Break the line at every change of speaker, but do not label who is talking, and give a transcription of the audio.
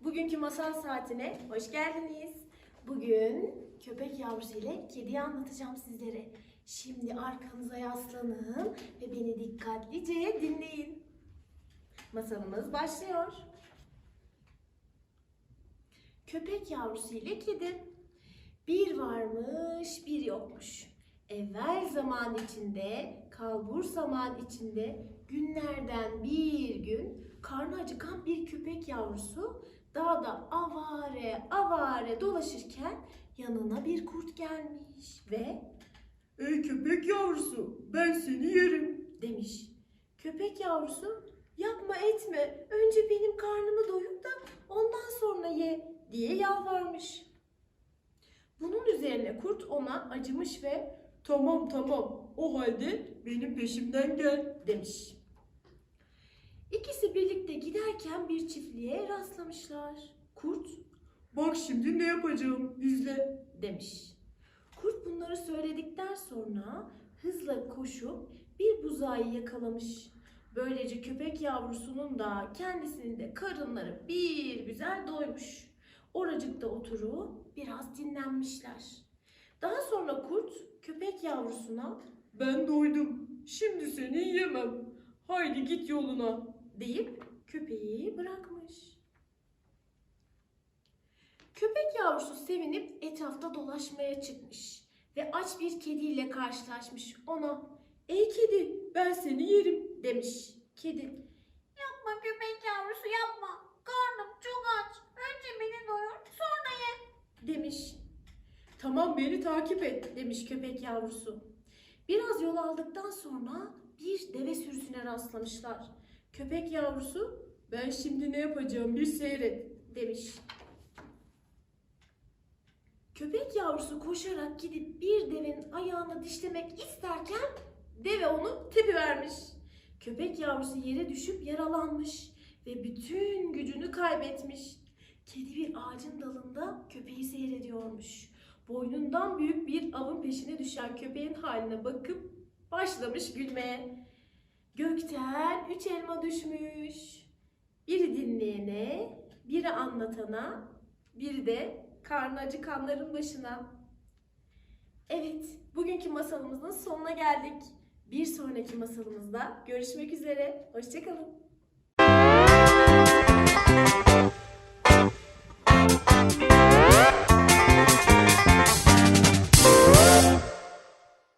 Bugünkü masal saatine hoş geldiniz. Bugün köpek yavrusu ile kediyi anlatacağım sizlere. Şimdi arkanıza yaslanın ve beni dikkatlice dinleyin. Masalımız başlıyor. Köpek yavrusu ile kedi. Bir varmış, bir yokmuş. Evvel zaman içinde, kalbur zaman içinde günlerden bir gün karnı acıkan bir köpek yavrusu dağda avare avare dolaşırken yanına bir kurt gelmiş ve
Ey köpek yavrusu ben seni yerim.
demiş. Köpek yavrusu yapma etme önce benim karnımı doyur da ondan sonra ye diye yalvarmış. Bunun üzerine kurt ona acımış ve
Tamam tamam o halde benim peşimden gel.
demiş. İkisi birlikte giderken bir çiftliğe rastlamışlar. Kurt
Bak şimdi ne yapacağım izle.
demiş. Kurt bunları söyledikten sonra hızla koşup bir buzağıyı yakalamış. Böylece köpek yavrusunun da kendisinin de karınları bir güzel doymuş. Oracıkta oturup biraz dinlenmişler. Daha sonra kurt köpek yavrusuna
Ben doydum. Şimdi seni yiyemem. Haydi git yoluna.
Deyip köpeği bırakmış. Köpek yavrusu sevinip etrafta dolaşmaya çıkmış ve aç bir kediyle karşılaşmış. Ona "Ey kedi, ben seni yerim." demiş. Kedi
Yapma köpek yavrusu yapma. Karnım çok aç. Önce beni doyur sonra ye.
demiş. "Tamam beni takip et." demiş köpek yavrusu. Biraz yol aldıktan sonra bir deve sürüsüne rastlamışlar. Köpek yavrusu
Ben şimdi ne yapacağım bir seyret.
demiş. Köpek yavrusu koşarak gidip bir devenin ayağını dişlemek isterken deve onu tepivermiş. Köpek yavrusu yere düşüp yaralanmış ve bütün gücünü kaybetmiş. Kedi bir ağacın dalında köpeği seyrediyormuş. Boynundan büyük bir avın peşine düşen köpeğin haline bakıp başlamış gülmeye. Gökten üç elma düşmüş. Biri dinleyene, biri anlatana, biri de karnı acıkanların başına. Evet, bugünkü masalımızın sonuna geldik. Bir sonraki masalımızda görüşmek üzere. Hoşçakalın.